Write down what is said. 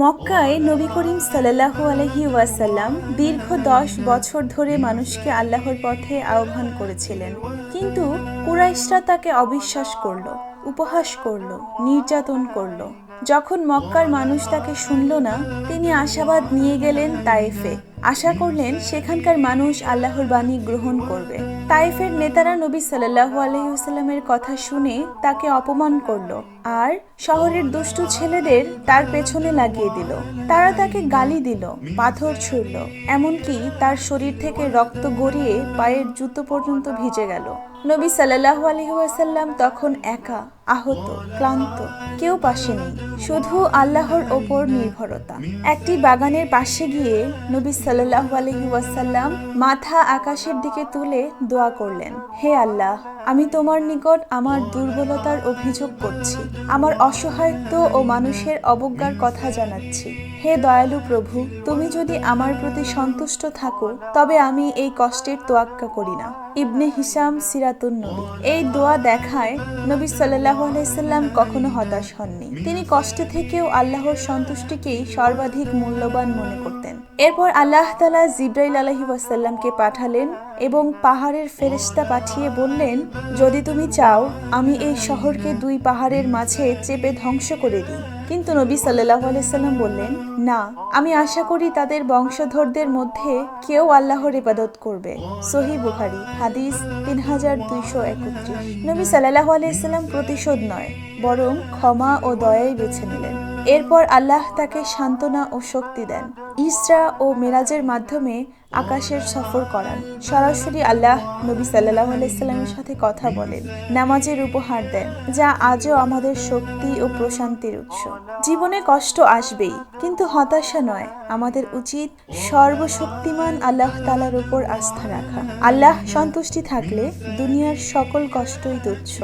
মক্কায় নবী করিম সাল্লাহু আলহি ওয়াসাল্লাম দীর্ঘ দশ বছর ধরে মানুষকে আল্লাহর পথে আহ্বান করেছিলেন। কিন্তু কুরাইশরা তাকে অবিশ্বাস করল, উপহাস করল, নির্যাতন করল। যখন মক্কার মানুষ তাকে শুনল না, তিনি আশাবাদ নিয়ে গেলেন তায়েফে। আশা করলেন সেখানকার মানুষ আল্লাহর বাণী গ্রহণ করবে। তাইফের নেতারা নবী সাল্লাহু আলহিউসাল্লামের কথা শুনে তাকে অপমান করল আর শহরের দুষ্টু ছেলেদের তার পেছনে লাগিয়ে দিল। তারা তাকে গালি দিল, পাথর ছুড়ল, এমনকি তার শরীর থেকে রক্ত গড়িয়ে পায়ের জুতো পর্যন্ত ভিজে গেল। নবী সাল্লাহ আলহিউসাল্লাম তখন একা আহত, ক্লান্ত, কেউ পাশে নেই, শুধু আল্লাহর ওপর নির্ভরতা। একটি বাগানের পাশে গিয়ে নবী সাল্লাহু আলহি ওয়াসাল্লাম মাথা আকাশের দিকে তুলে দোয়া করলেন, হে আল্লাহ, আমি তোমার নিকট আমার দুর্বলতার অভিযোগ করছি। আমার অসহায়ত্ব ও মানুষের অবজ্ঞার কথা জানাচ্ছি। হে দয়ালু প্রভু, তুমি যদি আমার প্রতি সন্তুষ্ট থাকো, তবে আমি এই কষ্টের তোয়াক্কা করি না। ইবনে হিসাম সিরাতুন নবী এই দোয়া দেখায় নবী সাল্লাহ আলাইসাল্লাম কখনো হতাশ হননি। তিনি কষ্টে থেকেও আল্লাহর সন্তুষ্টিকেই সর্বাধিক মূল্যবান মনে করতেন। এরপর আল্লাহ তালা জিব্রাইল আলহি ওয়াসাল্লামকে পাঠালেন এবং পাহাড়ের ফেরেশতা পাঠিয়ে বললেন, যদি তুমি চাও, আমি এই শহরকে দুই পাহাড়ের মাঝে চেপে ধ্বংস করে দিই। কিন্তু নবী সাল্লাহ আলাইসাল্লাম বললেন, না, আমি আশা করি তাদের বংশধরদের মধ্যে কেউ আল্লাহর ইবাদত করবে। সহি বুখারি, হাদিস তিন হাজার দুইশো একত্রিশ। নবী সাল্লাহ আলাইসাল্লাম প্রতিশোধ নয়, বরং ক্ষমা ও দয়াই বেছে নিলেন। এরপর আল্লাহ তাকে সান্ত্বনা ও শক্তি দেন। ইসরা ও মেরাজের মাধ্যমে আকাশের সফর করান। সরাসরি আল্লাহ নবী সাল্লাহ আলাইস্লামের সাথে কথা বলেন, নামাজের উপহার দেন, যা আজও আমাদের শক্তি ও প্রশান্তির উৎস। জীবনে কষ্ট আসবেই, কিন্তু হতাশা নয়, আমাদের উচিত সর্বশক্তিমান আল্লাহ তালার উপর আস্থা রাখা। আল্লাহ সন্তুষ্টি থাকলে দুনিয়ার সকল কষ্টই তুচ্ছ।